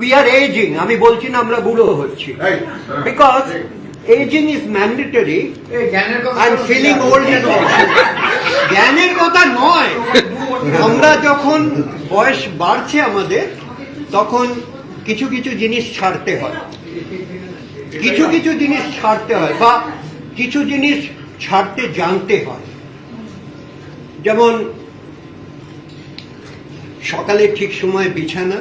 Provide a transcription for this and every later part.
We are ageing আমি বলছি না আমরা বুড়ো হচ্ছি। Because ageing is mandatory I am feeling old জ্ঞানের কথা নয়। আমরা যখন বয়স বাড়ছে আমাদের তখন কিছু কিছু জিনিস ছাড়তে হয়। কিছু কিছু জিনিস ছাড়তে হয় বা কিছু জিনিস ছাড়তে জানতে হয়। যেমন সকালে ঠিক সময় বিছানা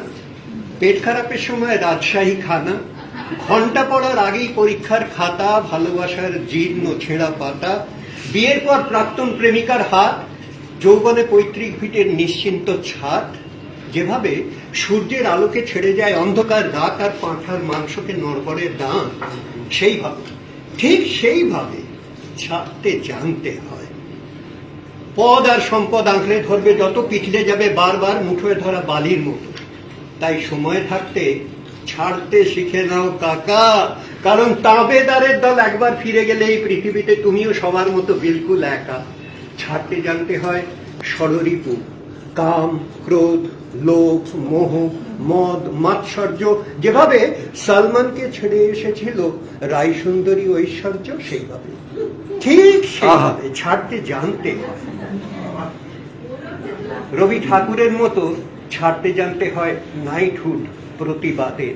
পেট খারাপের সময় রাজশাহী খানা। ঘণ্টা পড়ার আগেই পরীক্ষার খাতা, ভালোবাসার জীর্ণ ছেঁড়া পাতা, বিয়ের পর প্রাক্তন প্রেমিকার হাত, যৌবনে পৈতৃক ভিটের নিশ্চিন্ত ছাদ। যেভাবে সূর্যের আলোকে ছেড়ে যায় অন্ধকার রাত আর পাঁঠার মাংসকে নড়বড়ের দাঁত, সেইভাবে, ঠিক সেইভাবে ছাড়তে জানতে হয়। পদ আর সম্পদ আঁকড়ে ধরবে যত পিছলে যাবে বারবার মুঠোয় ধরা বালির মতো। তাই সময় থাকতে ছাড়তে শিখে নাও কাকা। কারণ তাঁবেদারের দল একবার ফিরে গেলে এই পৃথিবীতে তুমিও সবার মতো বিলকুল একা। ছাড়তে জানতে হয় ষড়রিপু কাম ক্রোধ লোভ মোহ মদ মাৎসর্য যেভাবে সালমানকে ছেড়ে এসেছিল রাই সুন্দরী ঐশ্বর্য সেইভাবে। ঠিক সেইভাবে ছাড়তে জানতে হয়। রবি ঠাকুরের মতো ছাড়তে জানতে হয় নাইটহুড প্রতিবাদের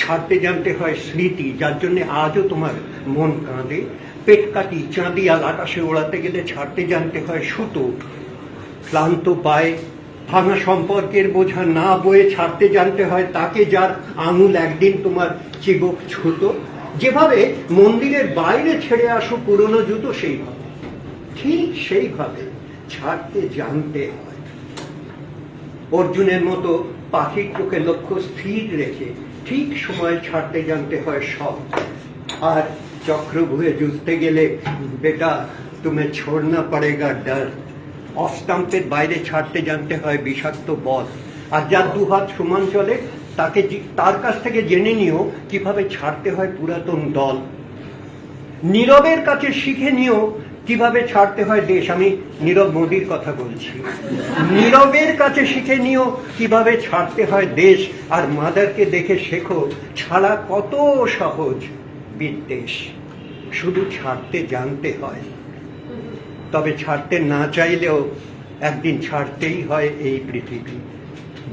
ছাড়তে জানতে হয় স্মৃতি, যার জন্য আজও তোমার মন কাঁদে। পেট কাটি চাঁদিয়াল আকাশে ওড়াতে গেলে ছাড়তে জানতে হয় সুতো। ক্লান্ত পায়ে ভাঙা সম্পর্কের বোঝা না বয়ে ছাড়তে জানতে হয় তাকে যার আঙুল একদিন তোমার চিবক ছুত। যেভাবে মন্দিরের বাইরে ছেড়ে আসো পুরনো জুতো, সেইভাবে, ঠিক সেইভাবে ছাড়তে জানতে হয়। অর্জুনের মতো পাখির চোখে লক্ষ্য স্থির রেখে ঠিক সময় ছাড়তে জানতে হয় সব। আর চক্রভুয়ে যুঝতে গেলে, বেটা, তুমি ছোড়না পড়েগা ডর অফ স্টাম্পের বাইরে ছাড়তে জানতে হয় বিষাক্ত বল। আর যার দুহাত সমান চলে, তাকে তার কাছ থেকে জেনে নিও কীভাবে ছাড়তে হয় পুরাতন দল। নীরবের কাছে শিখে নিও কীভাবে ছাড়তে হয় দেশ? আমি নীরব মোদির কথা বলছি। নীরবের কাছে শিখে নিও কীভাবে ছাড়তে হয় দেশ। আর মাদারকে দেখে শেখো, ছাড়া কত সহজ বিদ্বেষ। শুধু ছাড়তে জানতে হয়। তবে ছাড়তে না চাইলেও একদিন ছাড়তেই হয় এই পৃথিবী।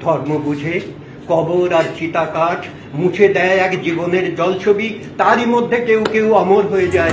ধর্ম বুঝে, কবর আর চিতাকাঠ মুছে দেয় এক জীবনের জলছবি। তারই মধ্যে কেউ কেউ অমর হয়ে যায়।